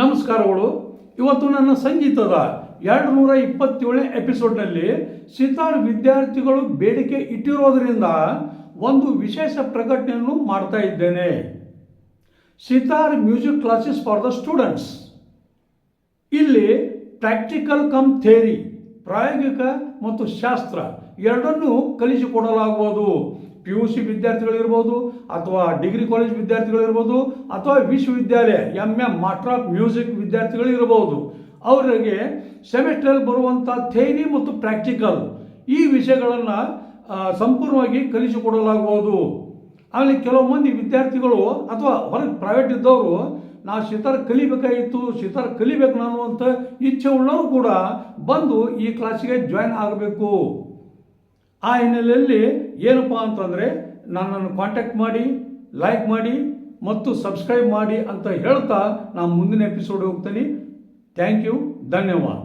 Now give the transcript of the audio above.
ನಮಸ್ಕಾರಗಳು. ಇವತ್ತು ನನ್ನ ಸಂಗೀತದ ಎರಡು ನೂರ ಇಪ್ಪತ್ತೇಳನೇ ಎಪಿಸೋಡ್ನಲ್ಲಿ ಸಿತಾರ್ ವಿದ್ಯಾರ್ಥಿಗಳು ಬೇಡಿಕೆ ಇಟ್ಟಿರೋದರಿಂದ ಒಂದು ವಿಶೇಷ ಪ್ರಕಟಣೆಯನ್ನು ಮಾಡ್ತಾ ಇದ್ದೇನೆ. Sitar music classes for the students. ಇಲ್ಲಿ ಪ್ರಾಕ್ಟಿಕಲ್ ಕಮ್ ಥೇರಿ ಪ್ರಾಯೋಗಿಕ ಮತ್ತು ಶಾಸ್ತ್ರ ಎರಡನ್ನೂ ಕಲಿಸಿಕೊಡಲಾಗುವುದು. ಪಿ ಯು ಸಿ ವಿದ್ಯಾರ್ಥಿಗಳಿರ್ಬೋದು ಅಥವಾ ಡಿಗ್ರಿ ಕಾಲೇಜ್ ವಿದ್ಯಾರ್ಥಿಗಳಿರ್ಬೋದು ಅಥವಾ ವಿಶ್ವವಿದ್ಯಾಲಯ M M master of music ವಿದ್ಯಾರ್ಥಿಗಳು ಇರಬಹುದು ಅವರಿಗೆ ಸೆಮಿಸ್ಟ್ರಲ್ಲಿ ಬರುವಂಥ ಥೇರಿ ಮತ್ತು ಪ್ರಾಕ್ಟಿಕಲ್ ಈ ವಿಷಯಗಳನ್ನು ಸಂಪೂರ್ಣವಾಗಿ ಕಲಿಸಿಕೊಡಲಾಗುವುದು. ಆಮೇಲೆ ಕೆಲವು ಮಂದಿ ವಿದ್ಯಾರ್ಥಿಗಳು ಅಥವಾ ಹೊರಗೆ ಪ್ರೈವೇಟ್ ಇದ್ದವರು ನಾವು ಸಿತಾರ್ ಕಲಿಬೇಕಾಗಿತ್ತು ಸಿತಾರ್ ಕಲಿಬೇಕು ನಾನು ಅಂತ ಇಚ್ಛೆ ಉಳ್ಳವರು ಕೂಡ ಬಂದು ಈ ಕ್ಲಾಸಿಗೆ ಜಾಯ್ನ್ ಆಗಬೇಕು. ಆ ಹಿನ್ನೆಲೆಯಲ್ಲಿ ಏನಪ್ಪ ಅಂತಂದರೆ ನನ್ನನ್ನು ಕಾಂಟ್ಯಾಕ್ಟ್ ಮಾಡಿ ಲೈಕ್ ಮಾಡಿ ಮತ್ತು ಸಬ್ಸ್ಕ್ರೈಬ್ ಮಾಡಿ ಅಂತ ಹೇಳ್ತಾ ನಾನು ಮುಂದಿನ ಎಪಿಸೋಡ್ ಹೋಗ್ತೀನಿ. ಥ್ಯಾಂಕ್ ಯು ಧನ್ಯವಾದ.